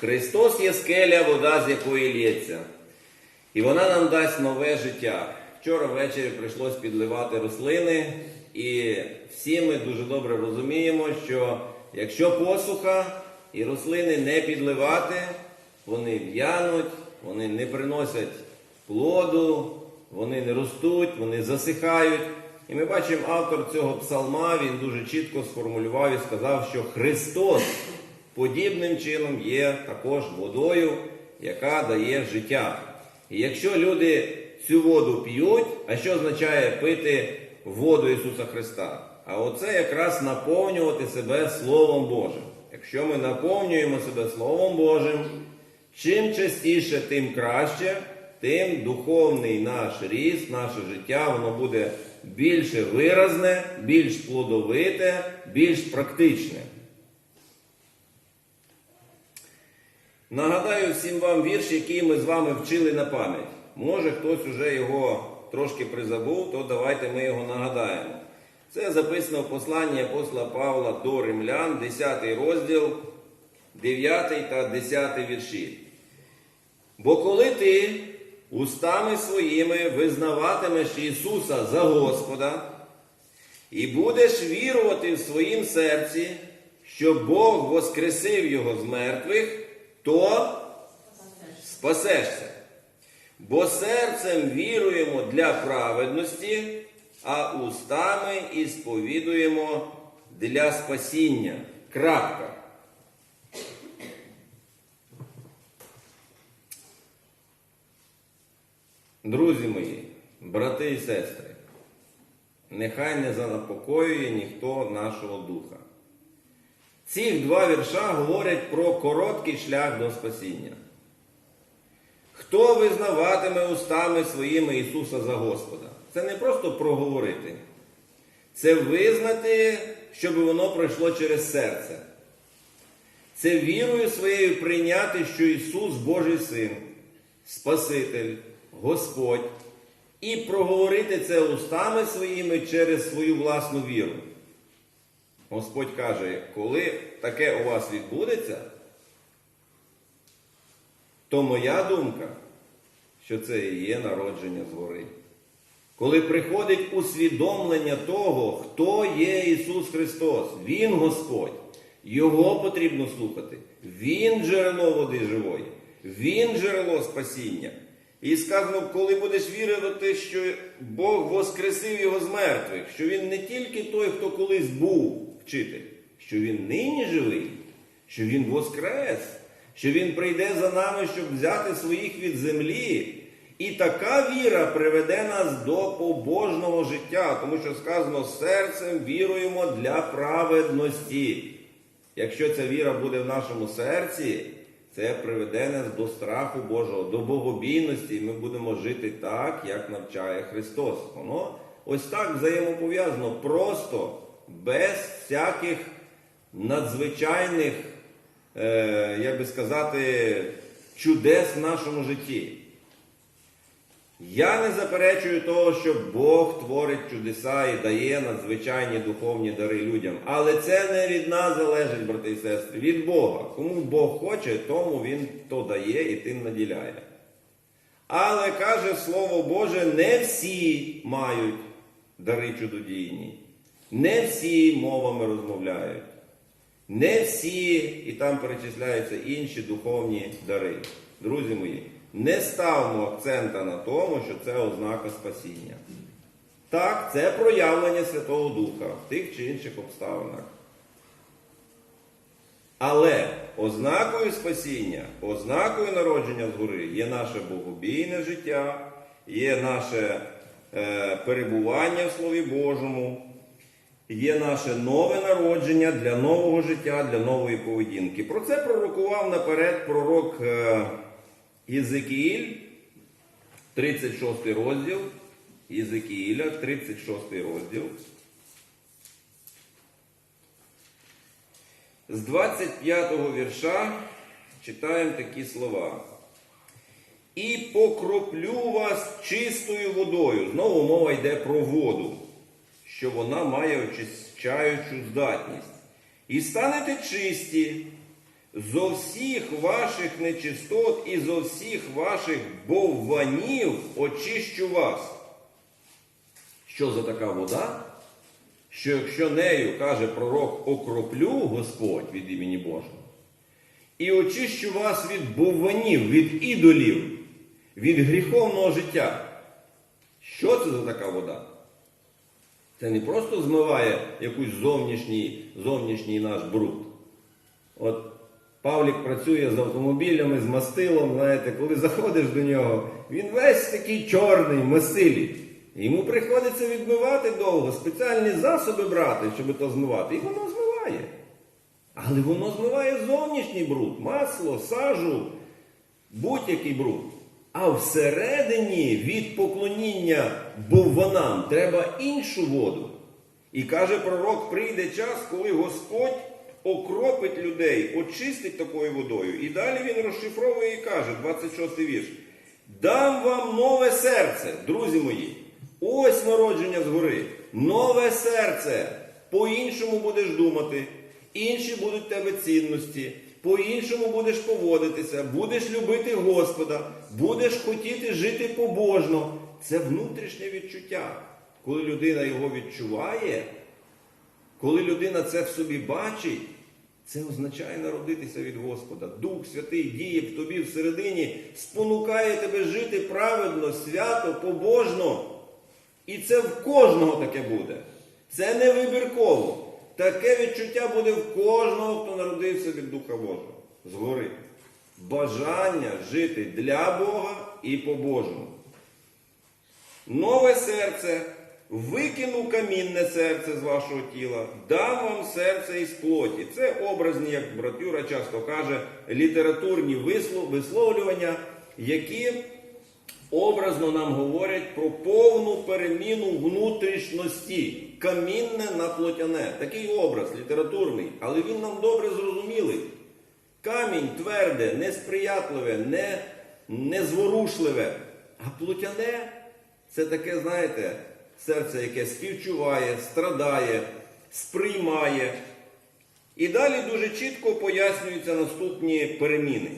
Христос є скеля, вода, з якої лється. І вона нам дасть нове життя. Вчора ввечері прийшлось підливати рослини, і всі ми дуже добре розуміємо, що якщо посуха і рослини не підливати, вони в'януть, вони не приносять плоду, вони не ростуть, вони засихають. І ми бачимо, автор цього псалма, він дуже чітко сформулював і сказав, що Христос подібним чином є також водою, яка дає життя. І якщо люди цю воду п'ють, а що означає пити воду Ісуса Христа? А оце якраз наповнювати себе Словом Божим. Якщо ми наповнюємо себе Словом Божим, чим частіше, тим краще, тим духовний наш ріст, наше життя, воно буде більше виразне, більш плодовите, більш практичне. Нагадаю всім вам вірш, який ми з вами вчили на пам'ять. Може хтось уже його трошки призабув, то давайте ми його нагадаємо. Це записано в посланні апостола Павла до римлян, 10 розділ, 9 та 10 вірші. Бо коли ти устами своїми визнаватимеш Ісуса за Господа і будеш вірувати в своїм серці, що Бог воскресив Його з мертвих, то спасешся. Бо серцем віруємо для праведності, а устами і сповідуємо для спасіння. Крапка. Друзі мої, брати і сестри, нехай не занепокоює ніхто нашого духа. Ці два вірша говорять про короткий шлях до спасіння. Хто визнаватиме устами своїми Ісуса за Господа? Це не просто проговорити. Це визнати, щоб воно пройшло через серце. Це вірою своєю прийняти, що Ісус Божий Син, Спаситель, Господь, і проговорити це устами своїми через свою власну віру. Господь каже, коли таке у вас відбудеться, то моя думка, що це і є народження згори. Коли приходить усвідомлення того, хто є Ісус Христос, Він Господь, Його потрібно слухати. Він джерело води живої, Він джерело спасіння. І сказано, коли будеш вірити, що Бог воскресив його з мертвих, що Він не тільки той, хто колись був вчитель, що Він нині живий, що Він воскрес, що Він прийде за нами, щоб взяти своїх від землі. І така віра приведе нас до побожного життя, тому що сказано, серцем віруємо для праведності. Якщо ця віра буде в нашому серці, це приведе нас до страху Божого, до богобійності, і ми будемо жити так, як навчає Христос. Воно ось так взаємопов'язано, просто, без всяких надзвичайних, е, як би сказати, чудес в нашому житті. Я не заперечую того, що Бог творить чудеса і дає надзвичайні духовні дари людям. Але це не від нас залежить, брати і сестри, від Бога. Кому Бог хоче, тому Він то дає і тим наділяє. Але каже Слово Боже, не всі мають дари чудодійні, не всі мовами розмовляють, не всі, і там перечисляються інші духовні дари. Друзі мої. Не ставимо акцента на тому, що це ознака спасіння. Так, це проявлення Святого Духа в тих чи інших обставинах. Але ознакою спасіння, ознакою народження згори є наше богобійне життя, є наше е, перебування в Слові Божому, є наше нове народження для нового життя, для нової поведінки. Про це пророкував наперед пророк. Е, Єзекіїль, 36 розділ. Єзекіїля, 36 розділ. З 25 вірша читаємо такі слова. І покроплю вас чистою водою. Знову мова йде про воду, що вона має очищаючу здатність. І станете чисті, зо всіх ваших нечистот і зо всіх ваших бовванів очищу вас. Що за така вода? Що якщо нею, каже пророк, окроплю Господь від імені Божого, і очищу вас від бовванів, від ідолів, від гріховного життя. Що це за така вода? Це не просто змиває якийсь зовнішній, зовнішній наш бруд. От Павлік працює з автомобілями, з мастилом, знаєте, коли заходиш до нього, він весь такий чорний, масилі. Йому приходиться відмивати довго, спеціальні засоби брати, щоб то змивати. І воно змиває. Але воно змиває зовнішній бруд, масло, сажу, будь-який бруд. А всередині від поклоніння бовванам треба іншу воду. І каже пророк, прийде час, коли Господь окропить людей, очистить такою водою. І далі він розшифровує і каже, 26 вірш. Дам вам нове серце, друзі мої. Ось народження згори. Нове серце. По-іншому будеш думати, інші будуть в тебе цінності, по-іншому будеш поводитися, будеш любити Господа, будеш хотіти жити побожно. Це внутрішнє відчуття. Коли людина його відчуває, коли людина це в собі бачить, це означає народитися від Господа. Дух Святий діє в тобі всередині, спонукає тебе жити праведно, свято, побожно. І це в кожного таке буде. Це не вибірково. Таке відчуття буде в кожного, хто народився від Духа Божого. Згори. Бажання жити для Бога і по-божому. Нове серце, викину камінне серце з вашого тіла, дам вам серце із плоті. Це образні, як брат Юра часто каже, літературні висловлювання, які образно нам говорять про повну переміну внутрішності. Камінне на плотяне. Такий образ літературний, але він нам добре зрозумілий. Камінь тверде, несприятливе, не, незворушливе. А плотяне це таке, знаєте, серце, яке співчуває, страдає, сприймає. І далі дуже чітко пояснюються наступні переміни.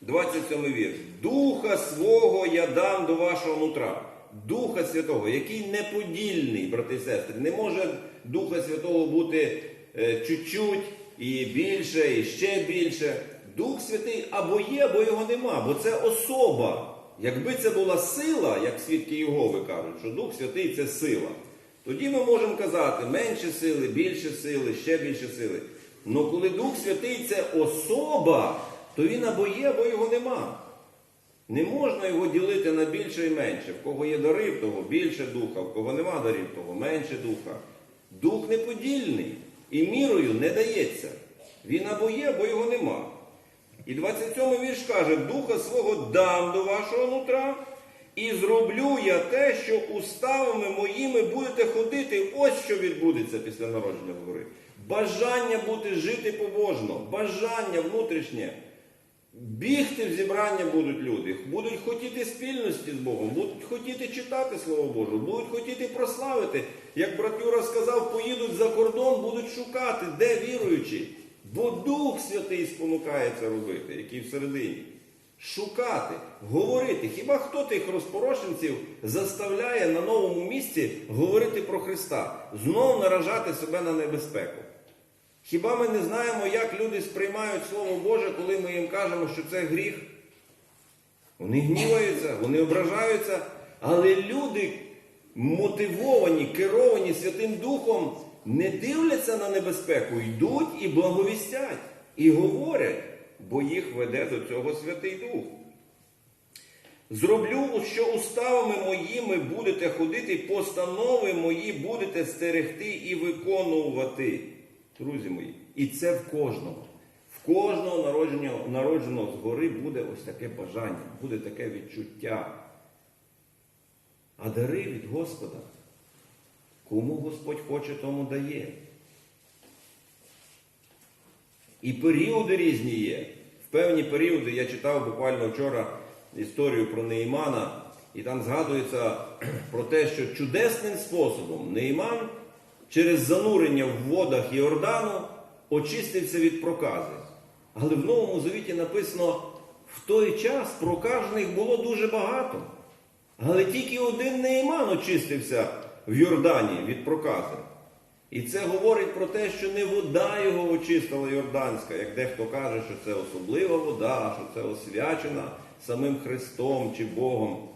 27 вірш. Духа свого я дам до вашого нутра. Духа Святого, який неподільний, брати і сестри. Не може Духа Святого бути е, чуть-чуть і більше, і ще більше. Дух Святий або є, або його нема, бо це особа. Якби це була сила, як свідки Єгови кажуть, що Дух Святий це сила, тоді ми можемо казати менше сили, більше сили, ще більше сили. Але коли Дух Святий це особа, то він або є, або його нема. Не можна його ділити на більше і менше. В кого є дари, в того більше духа, в кого нема дарів, того менше духа. Дух неподільний і мірою не дається. Він або є, або його нема. І 27 вірш каже, Духа свого дам до вашого нутра, і зроблю я те, що уставами моїми будете ходити. Ось що відбудеться після народження згори. Бажання бути жити побожно, бажання внутрішнє. Бігти в зібрання будуть люди, будуть хотіти спільності з Богом, будуть хотіти читати Слово Боже, будуть хотіти прославити. Як брат Юра сказав, поїдуть за кордон, будуть шукати, де віруючі. Бо Дух Святий спонукає це робити, який всередині. Шукати, говорити. Хіба хто тих розпорошенців заставляє на новому місці говорити про Христа, знов наражати себе на небезпеку? Хіба ми не знаємо, як люди сприймають Слово Боже, коли ми їм кажемо, що це гріх? Вони гніваються, вони ображаються, але люди мотивовані, керовані Святим Духом, не дивляться на небезпеку, йдуть і благовістять, і говорять, бо їх веде до цього Святий Дух. Зроблю, що уставами моїми будете ходити, постанови мої будете стерегти і виконувати. Друзі мої, і це в кожного. В кожного народженого, народженого згори буде ось таке бажання, буде таке відчуття. А дари від Господа. Кому Господь хоче, тому дає. І періоди різні є. В певні періоди я читав буквально вчора історію про Неймана, і там згадується про те, що чудесним способом Нейман через занурення в водах Йордану очистився від прокази. Але в Новому Завіті написано, в той час проказаних було дуже багато. Але тільки один Нейман очистився в Йордані від прокази. І це говорить про те, що не вода його очистила Йорданська, як дехто каже, що це особлива вода, що це освячена самим Христом чи Богом.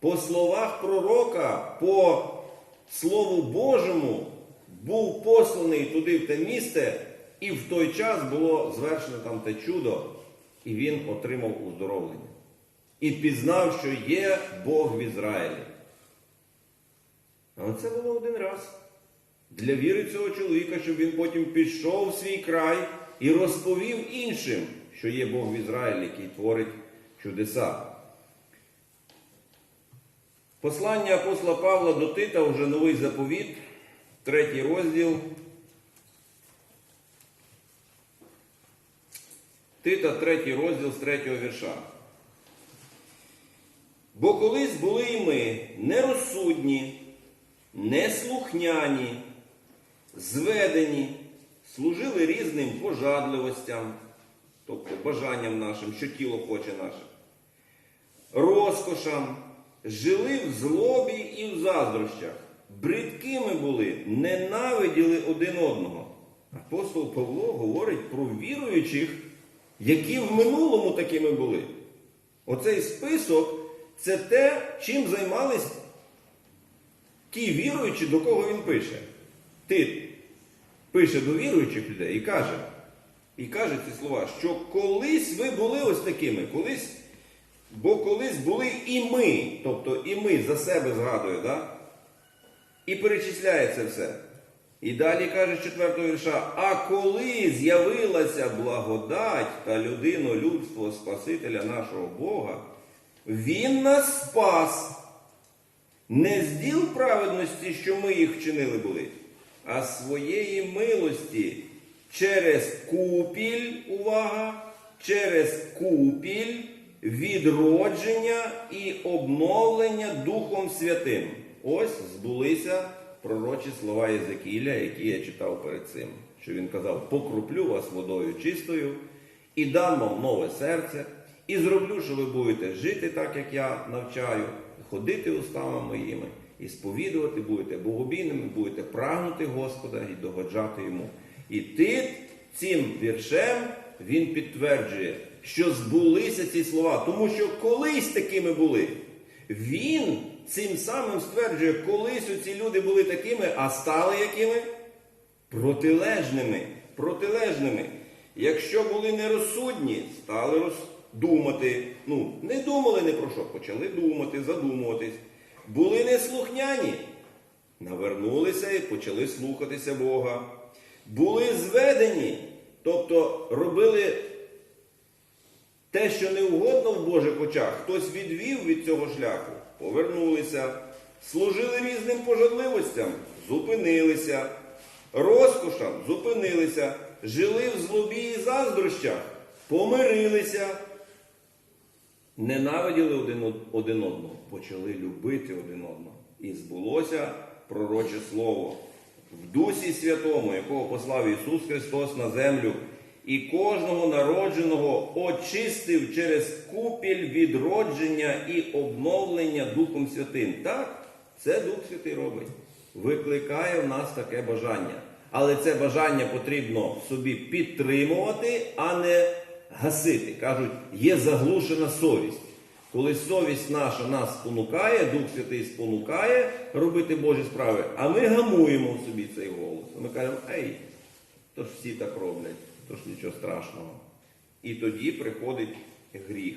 По словах пророка, по Слову Божому, був посланий туди в те місце, і в той час було звершено там те чудо, і він отримав уздоровлення. І пізнав, що є Бог в Ізраїлі. Але це було один раз. Для віри цього чоловіка, щоб він потім пішов в свій край і розповів іншим, що є Бог в Ізраїлі, який творить чудеса. Послання апостола Павла до Тита, вже новий заповіт, третій розділ. Тита, третій розділ з третього вірша. Бо колись були і ми нерозсудні, неслухняні, зведені, служили різним пожадливостям, тобто бажанням нашим, що тіло хоче наше, розкошам, жили в злобі і в заздрощах, бридкими були, ненавиділи один одного. Апостол Павло говорить про віруючих, які в минулому такими були. Оцей список це те, чим займались ті віруючі, до кого він пише. Тит пише до віруючих людей і каже, і каже ці слова, що колись ви були ось такими, колись, бо колись були і ми, тобто і ми за себе згадую, да? і перечисляє це все. І далі каже з четвертого вірша, а коли з'явилася благодать та людинолюбство Спасителя нашого Бога, Він нас спас не з діл праведності, що ми їх вчинили були, а своєї милості через купіль, увага, через купіль відродження і обновлення Духом Святим. Ось збулися пророчі слова Єзекіля, які я читав перед цим. Що він казав: покруплю вас водою чистою, і дам вам нове серце, і зроблю, що ви будете жити так, як я навчаю, ходити устами моїми, і сповідувати будете богобійними, будете прагнути Господа і догоджати йому. І ти цим віршем він підтверджує, що збулися ці слова, тому що колись такими були. Він цим самим стверджує, колись ці люди були такими, а стали якими? Протилежними. Протилежними. Якщо були нерозсудні, стали роздумати. Ну, не думали ні про що, почали думати, задумуватись. Були неслухняні, навернулися і почали слухатися Бога. Були зведені, тобто робили те, що не угодно в Божих очах, хтось відвів від цього шляху, повернулися, служили різним пожадливостям, зупинилися, розкошам зупинилися, жили в злобі і заздрощах, помирилися, ненавиділи один, один одного, почали любити один одного. І збулося пророче слово в Дусі Святому, якого послав Ісус Христос на землю, і кожного народженого очистив через купіль відродження і обновлення Духом Святим. Так, це Дух Святий робить. Викликає в нас таке бажання. Але це бажання потрібно собі підтримувати, а не гасити. Кажуть, є заглушена совість. Коли совість наша нас спонукає, Дух Святий спонукає робити Божі справи, а ми гамуємо в собі цей голос. Ми кажемо, ей, то ж всі так роблять, то ж нічого страшного. І тоді приходить гріх.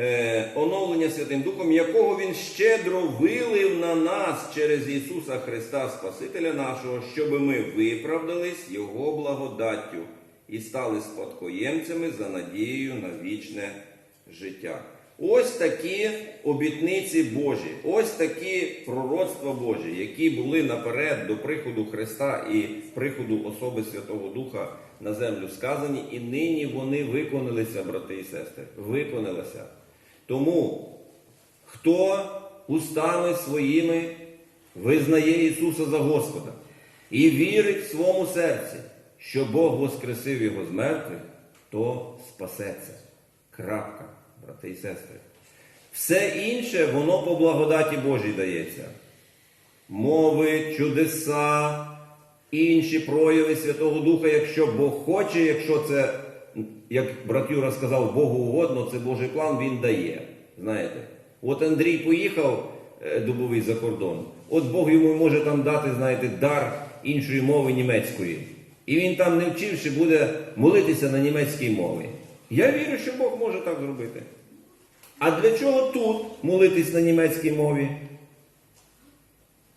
Е, оновлення Святим Духом, якого Він щедро вилив на нас через Ісуса Христа, Спасителя нашого, щоб ми виправдались Його благодаттю і стали спадкоємцями за надією на вічне життя. Ось такі обітниці Божі, ось такі пророцтва Божі, які були наперед до приходу Христа і приходу особи Святого Духа на землю сказані, і нині вони виконалися, брати і сестри, виконалися. Тому, хто устами своїми визнає Ісуса за Господа, і вірить в своєму серці, що Бог воскресив його з мертвих, то спасеться. Крапка, брати і сестри. Все інше, воно по благодаті Божій дається. Мови, чудеса, інші прояви Святого Духа, якщо Бог хоче, якщо це, як брат Юра сказав, Богу угодно, це Божий план, він дає. Знаєте, от Андрій поїхав е, дубовий за кордон, от Бог йому може там дати, знаєте, дар іншої мови німецької. І він там, не вчивши, буде молитися на німецькій мові. Я вірю, що Бог може так зробити. А для чого тут молитись на німецькій мові?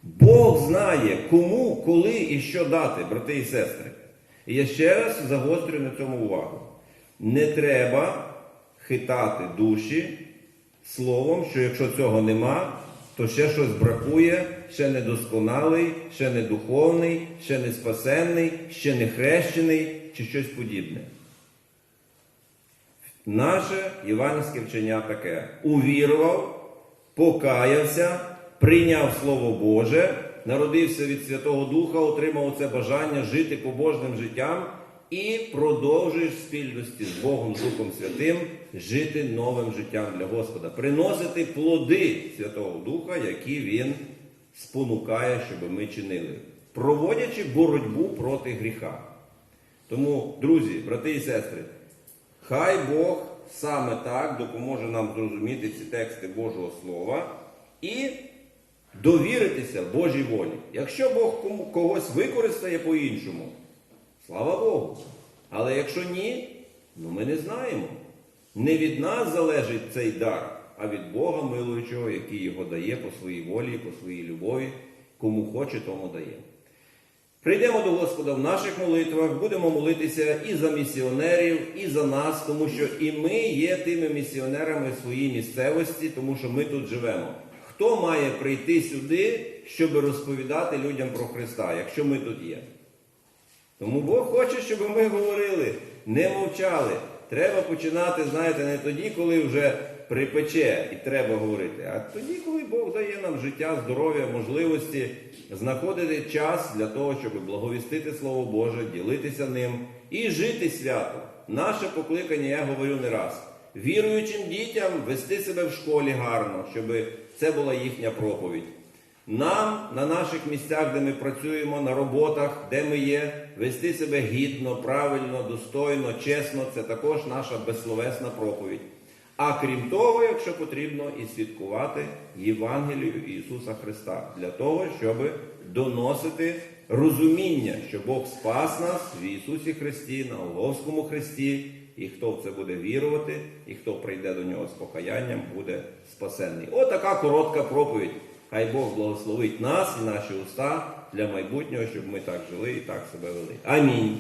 Бог знає, кому, коли і що дати, брати і сестри. І я ще раз загострюю на цьому увагу. Не треба хитати душі словом, що якщо цього нема, то ще щось бракує, ще недосконалий, ще не духовний, ще не спасенний, ще не хрещений чи щось подібне. Наше євангельське вчення таке: увірував, покаявся, прийняв Слово Боже, народився від Святого Духа, отримав це бажання жити побожним життям і продовжуєш спільності з Богом, Духом Святим, жити новим життям для Господа, приносити плоди Святого Духа, які Він спонукає, щоб ми чинили, проводячи боротьбу проти гріха. Тому, друзі, брати і сестри, Хай Бог саме так допоможе нам зрозуміти ці тексти Божого Слова і довіритися Божій волі. Якщо Бог когось використає по-іншому, слава Богу. Але якщо ні, ну ми не знаємо. Не від нас залежить цей дар, а від Бога милуючого, який його дає по своїй волі, по своїй любові, кому хоче, тому дає. Прийдемо до Господа в наших молитвах, будемо молитися і за місіонерів, і за нас, тому що і ми є тими місіонерами в своїй місцевості, тому що ми тут живемо. Хто має прийти сюди, щоб розповідати людям про Христа, якщо ми тут є? Тому Бог хоче, щоб ми говорили, не мовчали. Треба починати, знаєте, не тоді, коли вже припече і треба говорити, а тоді, коли Бог дає нам життя, здоров'я, можливості знаходити час для того, щоб благовістити Слово Боже, ділитися ним і жити свято. Наше покликання, я говорю не раз. Віруючим дітям вести себе в школі гарно, щоб це була їхня проповідь. Нам на наших місцях, де ми працюємо, на роботах, де ми є, вести себе гідно, правильно, достойно, чесно це також наша безсловесна проповідь. А крім того, якщо потрібно, і свідкувати Євангелію Ісуса Христа для того, щоб доносити розуміння, що Бог спас нас в Ісусі Христі, на Голговському Христі, і хто в це буде вірувати, і хто прийде до нього з покаянням, буде спасенний. Отака коротка проповідь. Хай Бог благословить нас і наші уста для майбутнього, щоб ми так жили і так себе вели. Амінь.